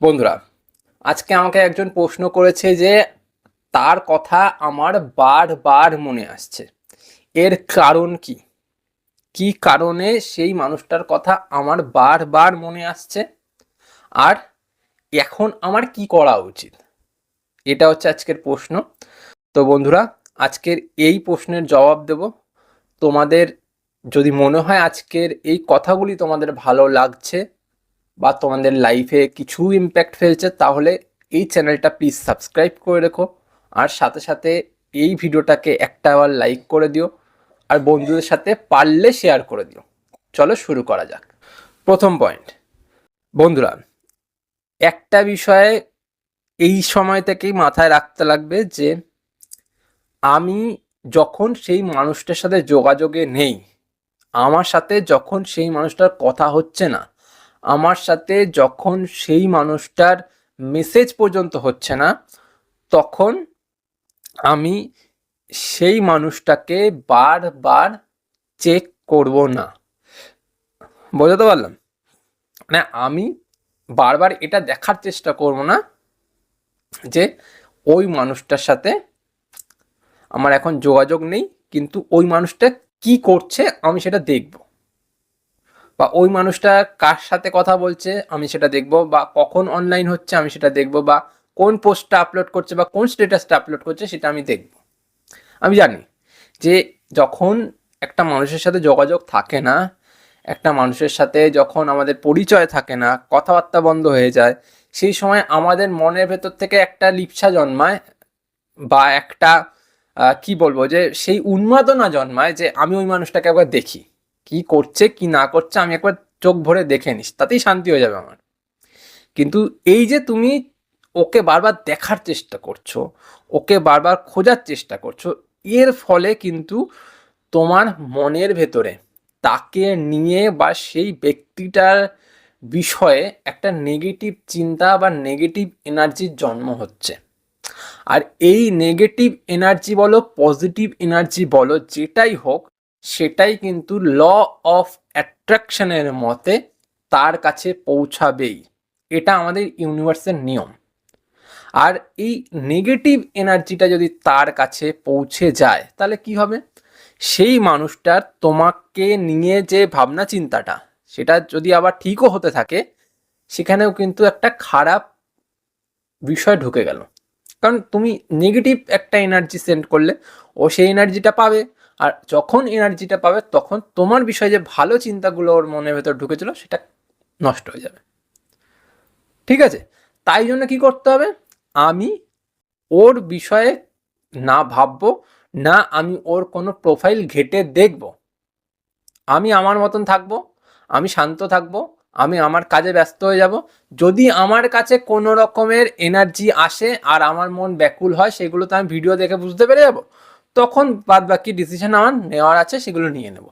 বন্ধুরা, আজকে আমাকে একজন প্রশ্ন করেছে যে তার কথা আমার বারবার মনে আসছে। এর কারণ কি? কি কারণে সেই মানুষটার কথা আমার বারবার মনে আসছে? আর এখন আমার কি করা উচিত? এটা হচ্ছে আজকের প্রশ্ন। তো বন্ধুরা, আজকের এই প্রশ্নের জবাব দেব। তোমাদের যদি মনে হয় আজকের এই কথাগুলি তোমাদের ভালো লাগছে বা তোমাদের লাইফে কিছু ইম্প্যাক্ট ফেলছে, তাহলে এই চ্যানেলটা প্লিজ সাবস্ক্রাইব করে রেখো। আর সাথে সাথে এই ভিডিওটাকে একটা আবার লাইক করে দিও। আর বন্ধুদের সাথে পারলে শেয়ার করে দিও। চলো শুরু করা যাক। প্রথম পয়েন্ট বন্ধুরা, একটা বিষয়ে এই সময় থেকেই মাথায় রাখতে লাগবে যে, আমি যখন সেই মানুষটার সাথে যোগাযোগে নেই, আমার সাথে যখন সেই মানুষটার কথা হচ্ছে না আমার সাথে যখন সেই মানুষটার মেসেজ পর্যন্ত হচ্ছে না, তখন আমি সেই মানুষটাকে বারবার চেক করব না। বোঝাতে পারলাম? মানে আমি বারবার এটা দেখার চেষ্টা করব না যে ওই মানুষটার সাথে আমার এখন যোগাযোগ নেই, কিন্তু ওই মানুষটা কি করছে আমি সেটা দেখব। বা ওই মানুষটা কার সাথে কথা বলছে আমি সেটা দেখব বা কখন অনলাইন হচ্ছে আমি সেটা দেখব বা কোন পোস্টটা আপলোড করছে বা কোন স্ট্যাটাসটা আপলোড করছে সেটা আমি দেখব। আমি জানি যে যখন একটা মানুষের সাথে যোগাযোগ থাকে না, একটা মানুষের সাথে যখন আমাদের পরিচয় থাকে না, কথাবার্তা বন্ধ হয়ে যায়, সেই সময় আমাদের মনের ভেতর থেকে একটা লিপসা জন্মায় বা একটা কি বলব যে সেই উন্মাদনা জন্মায় যে আমি ওই মানুষটাকে একবার দেখি। কি করছে, কি না করছে, আমি একবার চোখ ভরে দেখে নিস, তাতেই শান্তি হয়ে যাবে আমার। কিন্তু এই যে তুমি ওকে বারবার দেখার চেষ্টা করছ, ওকে বারবার খোঁজার চেষ্টা করছ, এর ফলে কিন্তু তোমার মনের ভেতরে, তাকে নিয়ে বা সেই ব্যক্তিটার বিষয়ে একটা নেগেটিভ চিন্তা বা নেগেটিভ এনার্জির জন্ম হচ্ছে। আর এই নেগেটিভ এনার্জি বলো পজিটিভ এনার্জি বলো, যেটাই হোক সেটাই কিন্তু ল অফ অ্যাট্রাকশনের মতে তার কাছে পৌঁছাবেই। এটা আমাদের ইউনিভার্সের নিয়ম। আর এই নেগেটিভ এনার্জিটা যদি তার কাছে পৌঁছে যায়, তাহলে কি হবে? সেই মানুষটার তোমাকে নিয়ে যে ভাবনা চিন্তাটা, সেটা যদি আবার ঠিকও হতে থাকে, সেখানেও কিন্তু একটা খারাপ বিষয় ঢুকে গেল। কারণ তুমি নেগেটিভ একটা এনার্জি সেন্ড করলে, ও সেই এনার্জিটা পাবে। আর যখন এনার্জিটা পাবে, তখন তোমার বিষয়ে যে ভালো চিন্তাগুলো ওর মনের ভেতর ঢুকেছিল, সেটা নষ্ট হয়ে যাবে। ঠিক আছে? তাই জন্য কি করতে হবে? আমি ওর বিষয়ে না ভাববো, না আমি ওর কোনো প্রোফাইল ঘেটে দেখব। আমি আমার মতন থাকব, আমি শান্ত থাকব, আমি আমার কাজে ব্যস্ত হয়ে যাব। যদি আমার কাছে কোনো রকমের এনার্জি আসে আর আমার মন ব্যাকুল হয়, সেগুলো তো আমি ভিডিও দেখে বুঝতে পেরে যাব। তখন বাদ বাকি ডিসিশন আমার নেওয়ার আছে, সেগুলো নিয়ে নেব।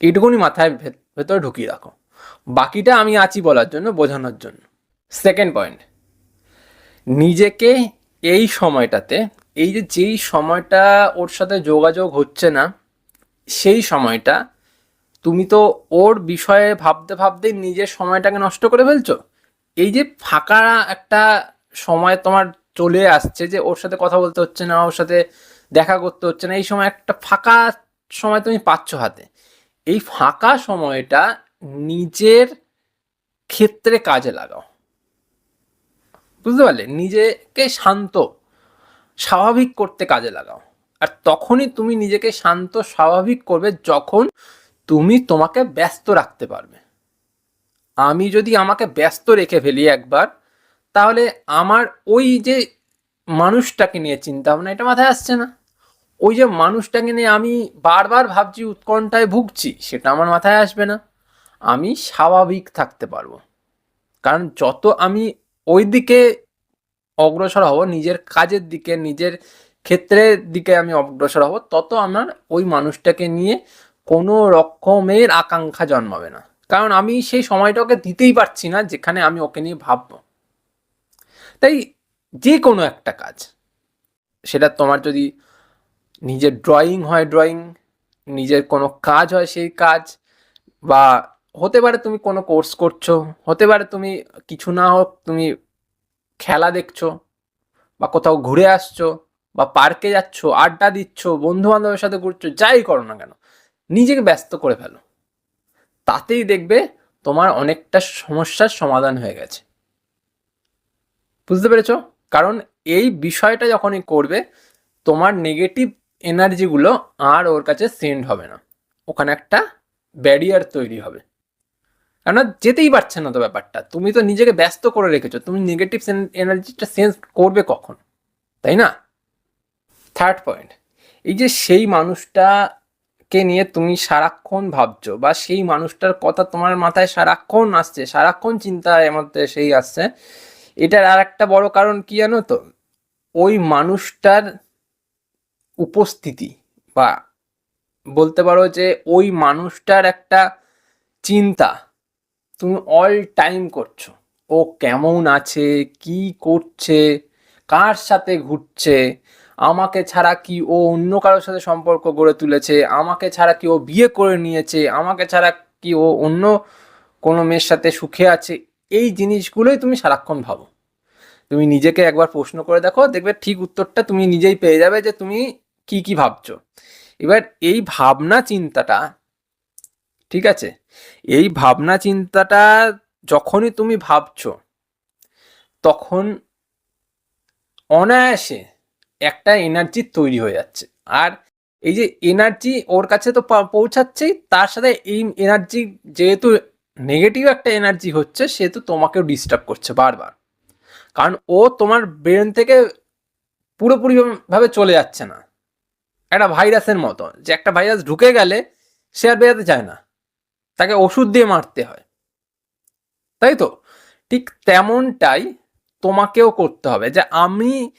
এইটুকুনি মাথায় ভেতরে ঢুকিয়ে রাখো। বাকিটা আমি আছি বলার জন্য, বোঝানোর জন্য। সেকেন্ড পয়েন্ট নিজেকে এই সময়টাতে, এই যে যেই সময়টা ওর সাথে যোগাযোগ হচ্ছে না, সেই সময়টা তুমি তো ওর বিষয়ে ভাবতে ভাবতে নিজের সময়টাকে নষ্ট করে ফেলছো। এই যে ফাঁকা একটা সময় তোমার চলে আসছে যে ওর সাথে কথা বলতে হচ্ছে না, ওর সাথে দেখা করতে হচ্ছে না, এই সময় একটা ফাঁকা সময় তুমি পাচ্ছ হাতে। এই ফাঁকা সময়টা নিজের ক্ষেত্রে কাজে লাগাও। বুঝতে পারলে? নিজেকে শান্ত, স্বাভাবিক করতে কাজে লাগাও। আর তখনই তুমি নিজেকে শান্ত, স্বাভাবিক করবে যখন তুমি তোমাকে ব্যস্ত রাখতে পারবে। আমি যদি আমাকে ব্যস্ত রেখে ফেলি একবার তাহলে আমার ওই যে মানুষটাকে নিয়ে চিন্তা ভাবনা এটা মাথায় আসছে না? ওই যে মানুষটাকে নিয়ে আমি বারবার ভাবছি, উৎকণ্ঠায় ভুগছি, সেটা আমার মাথায় আসবে না। আমি স্বাভাবিক থাকতে পারব। কারণ যত আমি ওই দিকে অগ্রসর হব, নিজের কাজের দিকে, নিজের ক্ষেত্রের দিকে আমি অগ্রসর হব, তত আমার ওই মানুষটাকে নিয়ে কোনো রকমের আকাঙ্ক্ষা জন্মাবে না। কারণ আমি সেই সময়টা ওকে দিতেই পারছি না যেখানে আমি ওকে নিয়ে ভাববো। তাই যে কোনো একটা কাজ। সেটা তোমার যদি নিজের ড্রয়িং হয় ড্রয়িং নিজের কোনো কাজ হয় সেই কাজ, বা হতে পারে তুমি কোনো কোর্স করছ, হতে পারে তুমি কিছু না হোক তুমি খেলা দেখছ, বা কোথাও ঘুরে আসছো, বা পার্কে যাচ্ছ, আড্ডা দিচ্ছ বন্ধু বান্ধবের সাথে ঘুরছো, যাই করো না কেন, নিজেকে ব্যস্ত করে ফেলো। তাতেই দেখবে তোমার অনেকটা সমস্যার সমাধান হয়ে গেছে। বুঝতে পেরেছ? কারণ এই বিষয়টা যখনই করবে, তোমার নেগেটিভ এনার্জিগুলো আর ওর কাছে সেন্ড হবে না। ওখানে একটা ব্যারিয়ার তৈরি হবে। কেননা যেতেই পারছে না তো ব্যাপারটা। তুমি তো নিজেকে ব্যস্ত করে রেখেছো। তুমি নেগেটিভ এনার্জিটা সেন্স করবে কখন? তাই না? থার্ড পয়েন্ট এই যে সেই মানুষটাকে নিয়ে তুমি সারাক্ষণ ভাবছ বা সেই মানুষটার কথা তোমার মাথায় সারাক্ষণ আসছে, সারাক্ষণ চিন্তার মধ্যে সেই আসছে এটার আর একটা বড় কারণ কি জানো তো? ওই মানুষটার উপস্থিতি বা বলতে পারো যে ওই মানুষটার একটা চিন্তা তুমি অল টাইম করছ। ও কেমন আছে? কি করছে? কার সাথে ঘুরছে? আমাকে ছাড়া কি ও অন্য কারোর সাথে সম্পর্ক গড়ে তুলেছে? আমাকে ছাড়া কি ও বিয়ে করে নিয়েছে? আমাকে ছাড়া কি ও অন্য কোনো মেয়ের সাথে সুখে আছে? এই জিনিসগুলোই তুমি সারাক্ষণ ভাবো। তুমি নিজেকে একবার প্রশ্ন করে দেখো, দেখবে ঠিক উত্তরটা তুমি নিজেই পেয়ে যাবে যে তুমি কি কি ভাবছ। এবার এই ভাবনা চিন্তাটা, ঠিক আছে? এই ভাবনা চিন্তাটা যখনই তুমি ভাবছ, তখন অনায়াসে একটা এনার্জি তৈরি হয়ে যাচ্ছে। আর এই যে এনার্জি ওর কাছে তো পৌঁছাচ্ছেই, তার সাথে এই এনার্জি যেহেতু নেগেটিভ একটা এনার্জি হচ্ছে সেহেতু তোমাকেও ডিস্টার্ব করছে বারবার। কারণ ও তোমার ব্রেন থেকে পুরোপুরিভাবে চলে যাচ্ছে না। একটা ভাইরাসের মতো, যে একটা ভাইরাস ঢুকে গেলে সে আর বেরোতে চায় না। তাকে ওষুধ দিয়ে মারতে হয়। তাই তো? ঠিক তেমনটাই তোমাকেও করতে হবে যে আমি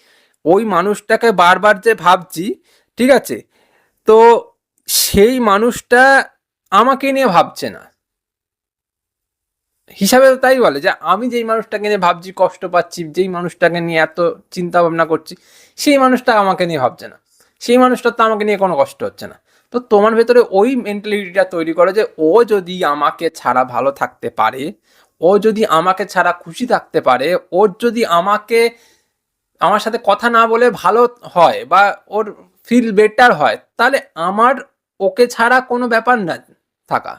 ওই মানুষটাকে বারবার যে ভাবছি, ঠিক আছে? তো সেই মানুষটা আমাকে নিয়ে ভাবছে না। হিসাবে তাই বলে যে আমি যেই মানুষটাকে নিয়ে ভাবছি, কষ্ট পাচ্ছি, যেই মানুষটাকে নিয়ে এত চিন্তা ভাবনা করছি, সেই মানুষটা আমাকে নিয়ে ভাবছে না। সেই মানুষটার তো আমাকে নিয়ে কোনো কষ্ট হচ্ছে না। তো তোমার ভেতরে ওই মেন্টালিটিটা তৈরি করো যে ও যদি আমাকে ছাড়া ভালো থাকতে পারে, ও যদি আমাকে ছাড়া খুশি থাকতে পারে ওর যদি আমাকে, আমার সাথে কথা না বলে ভালো হয় বা ওর ফিল বেটার হয়, তাহলে আমার ওকে ছাড়া কোনো ব্যাপার না থাকা।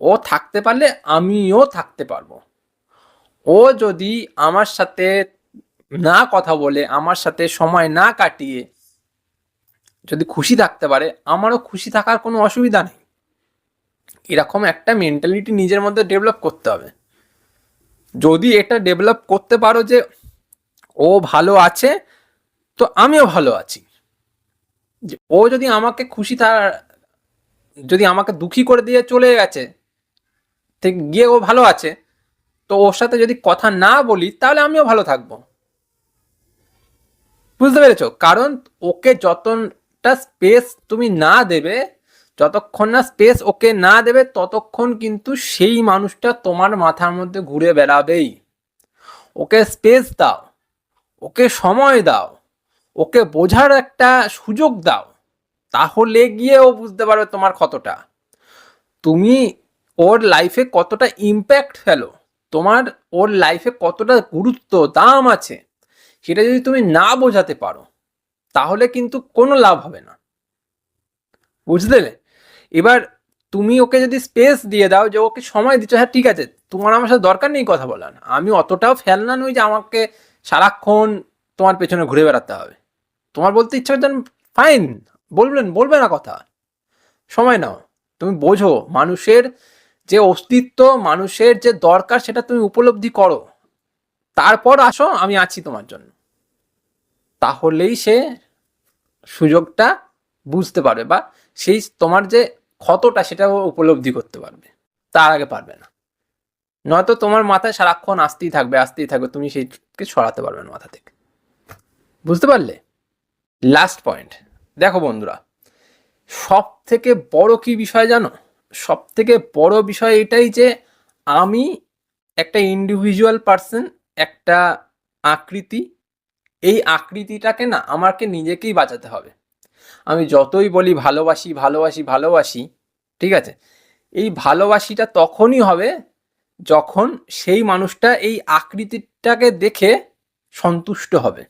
ও থাকতে পারলে আমিও থাকতে পারব। ও যদি আমার সাথে না কথা বলে, আমার সাথে সময় না কাটিয়ে যদি খুশি থাকতে পারে, আমারও খুশি থাকার কোনো অসুবিধা নেই। এরকম একটা মেন্টালিটি নিজের মধ্যে ডেভেলপ করতে হবে। যদি এটা ডেভেলপ করতে পারো যে ও ভালো আছে, তো আমিও ভালো আছি। ও যদি আমাকে খুশি থা যদি আমাকে দুঃখী করে দিয়ে চলে গেছে ঠিক গিয়ে ও ভালো আছে। তো ওর সাথে যদি কথা না বলি, তাহলে আমিও ভালো থাকব। বুঝতে পেরেছ? কারণ ওকে যতটা স্পেস তুমি না দেবে, যতক্ষণ না স্পেস ওকে না দেবে, ততক্ষণ কিন্তু সেই মানুষটা তোমার মাথার মধ্যে ঘুরে বেড়াবেই। ওকে স্পেস দাও, ওকে সময় দাও, ওকে বোঝার একটা সুযোগ দাও, তাহলে গিয়ে ও বুঝতে পারবে তোমার কতটা। তুমি ওর লাইফে কতটা ইম্প্যাক্ট ফেলো? তোমার ওর লাইফে কতটা গুরুত্ব, দাম আছে? সেটা যদি তুমি না বোঝাতে পারো, তাহলে কিন্তু কোনো লাভ হবে না। বুঝতে এবার তুমি ওকে যদি স্পেস দিয়ে দাও যে ওকে সময় দিচ্ছ হ্যাঁ ঠিক আছে, তোমার আমার সাথে দরকার নেই কথা বলার। আমি অতটাও ফেলনা নই যে আমাকে সারাক্ষণ তোমার পেছনে ঘুরে বেড়াতে হবে। তোমার বলতে ইচ্ছা করছেন ফাইন বলবেন, বলবে না কথা। সময় নাও। তুমি বোঝো মানুষের যে অস্তিত্ব মানুষের যে দরকার সেটা তুমি উপলব্ধি করো। তারপর আসো, আমি আছি তোমার জন্য। তাহলেই সে সুযোগটা বুঝতে পারবে বা সেই তোমার যে ক্ষতটা সেটা উপলব্ধি করতে পারবে। তার আগে পারবে না। নয়তো তোমার মাথায় সারাক্ষণ আসতেই থাকবে আসতেই থাকবে, তুমি সেইকে সরাতে পারবে না মাথা থেকে। বুঝতে পারলে? লাস্ট পয়েন্ট দেখো বন্ধুরা সব থেকে বড় কি বিষয় জানো? সব থেকে বড় বিষয় এটাই যে আমি একটা ইন্ডিভিজুয়াল পার্সন একটা আকৃতি, এই আকৃতিটাকে না আমাকে নিজেকেই বাঁচাতে হবে। আমি যতই বলি ভালোবাসি ভালোবাসি ভালোবাসি, ঠিক আছে? এই ভালোবাসিটা তখনই হবে যখন সেই মানুষটা এই আকৃতিটাকে দেখে সন্তুষ্ট হবে।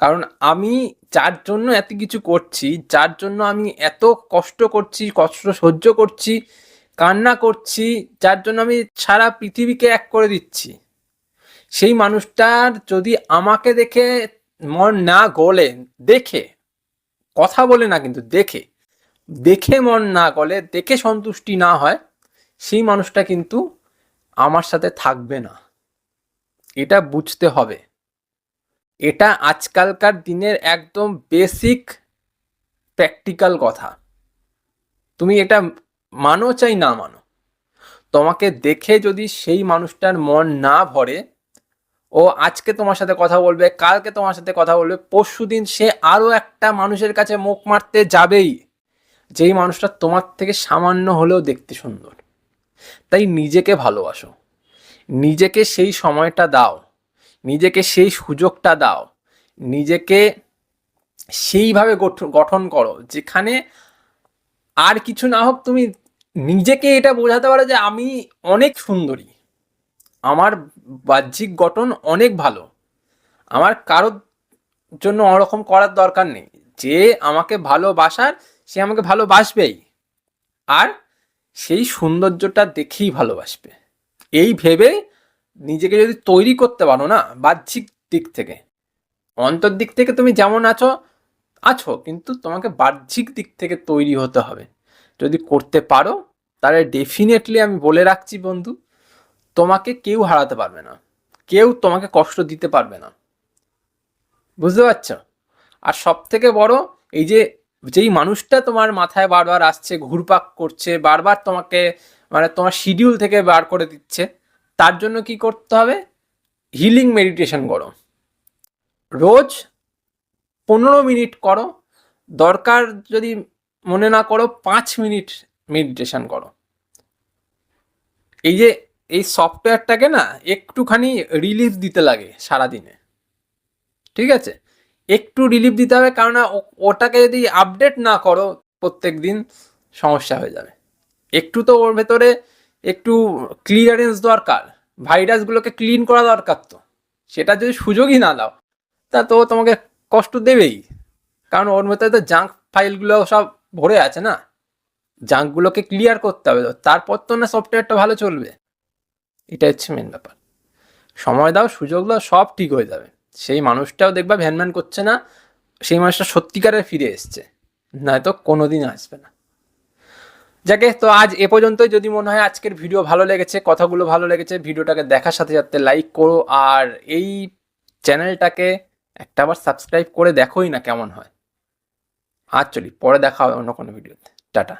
কারণ আমি যার জন্য এত কিছু করছি, যার জন্য আমি এত কষ্ট করছি, কষ্ট সহ্য করছি, কান্না করছি, যার জন্য আমি সারা পৃথিবীকে এক করে দিচ্ছি। সেই মানুষটার যদি আমাকে দেখে মন না গলে, দেখে, কথা বলে না কিন্তু দেখে দেখে মন না গলে, দেখে সন্তুষ্টি না হয়, সেই মানুষটা কিন্তু আমার সাথে থাকবে না। এটা বুঝতে হবে। এটা আজকালকার দিনের একদম বেসিক প্র্যাকটিক্যাল কথা। তুমি এটা মানো চাই না মানো? তোমাকে দেখে যদি সেই মানুষটার মন না ভরে, ও আজকে তোমার সাথে কথা বলবে, কালকে তোমার সাথে কথা বলবে, পরশু দিন সে আরও একটা মানুষের কাছে মুখ মারতে যাবেই। যেই মানুষটা তোমার থেকে সামান্য হলেও দেখতে সুন্দর। তাই নিজেকে ভালোবাসো। নিজেকে সেই সময়টা দাও। নিজেকে সেই সুযোগটা দাও। নিজেকে সেইভাবে গঠ- গঠন করো, যেখানে আর কিছু না হোক তুমি নিজেকে এটা বোঝাতে পারো যে আমি অনেক সুন্দরী। আমার বাহ্যিক গঠন অনেক ভালো। আমার কারোর জন্য ওরকম করার দরকার নেই। যে আমাকে ভালোবাসার, সে আমাকে ভালোবাসবেই। আর সেই সৌন্দর্যটা দেখেই ভালোবাসবে। এই ভেবে নিজেকে যদি তৈরি করতে পারো না, বাহ্যিক দিক থেকে, অন্তর দিক থেকে তুমি যেমন আছো আছো, কিন্তু তোমাকে বাহ্যিক দিক থেকে তৈরি হতে হবে। যদি করতে পারো, তাহলে ডেফিনেটলি আমি বলে রাখছি বন্ধু, তোমাকে কেউ হারাতে পারবে না, কেউ তোমাকে কষ্ট দিতে পারবে না। বুঝতে পারছ? আর সব থেকে বড়, এই যে, যেই মানুষটা তোমার মাথায় বারবার আসছে, ঘুরপাক করছে, বারবার তোমাকে মানে তোমার শিডিউল থেকে বার করে দিচ্ছে তার জন্য কি করতে হবে? হিলিং মেডিটেশন করো। রোজ পনেরো মিনিট করো। দরকার যদি মনে না করো, পাঁচ মিনিট মেডিটেশন করো। এই যে, এই সফটওয়্যারটাকে না, একটুখানি রিলিফ দিতে লাগে সারাদিনে। ঠিক আছে? একটু রিলিফ দিতে হবে, কারণ ওটাকে যদি আপডেট না করো প্রত্যেক দিন সমস্যা হয়ে যাবে। একটু তো ওর ভেতরে একটু ক্লিয়ারেন্স দরকার। ভাইরাসগুলোকে ক্লিন করা দরকার তো। সেটা যদি সুযোগই না দাও, তা তো তোমাকে কষ্ট দেবেই। কারণ ওর ভেতরে তো জাঙ্ক ফাইলগুলো সব ভরে আছে না। জাঙ্কগুলোকে ক্লিয়ার করতে হবে তো। তারপর তো না সফটওয়্যারটা ভালো চলবে। এটা হচ্ছে মেন ব্যাপার। সময় দাও, সুযোগ দাও, সব ঠিক হয়ে যাবে। সেই মানুষটাও দেখবা ভ্যানম্যান করছে না, সেই মানুষটা সত্যিকারে ফিরে এসছে। নয়তো কোনোদিন আসবে না। যাকে, তো আজ এ পর্যন্তই। যদি মনে হয় আজকের ভিডিও ভালো লেগেছে, কথাগুলো ভালো লেগেছে, ভিডিওটাকে দেখার সাথে সাথে লাইক করো। আর এই চ্যানেলটাকে একটা আবার সাবস্ক্রাইব করে দেখোই না কেমন হয়। আর চলি, পরে দেখা হবে অন্য কোনো ভিডিওতে টাটা।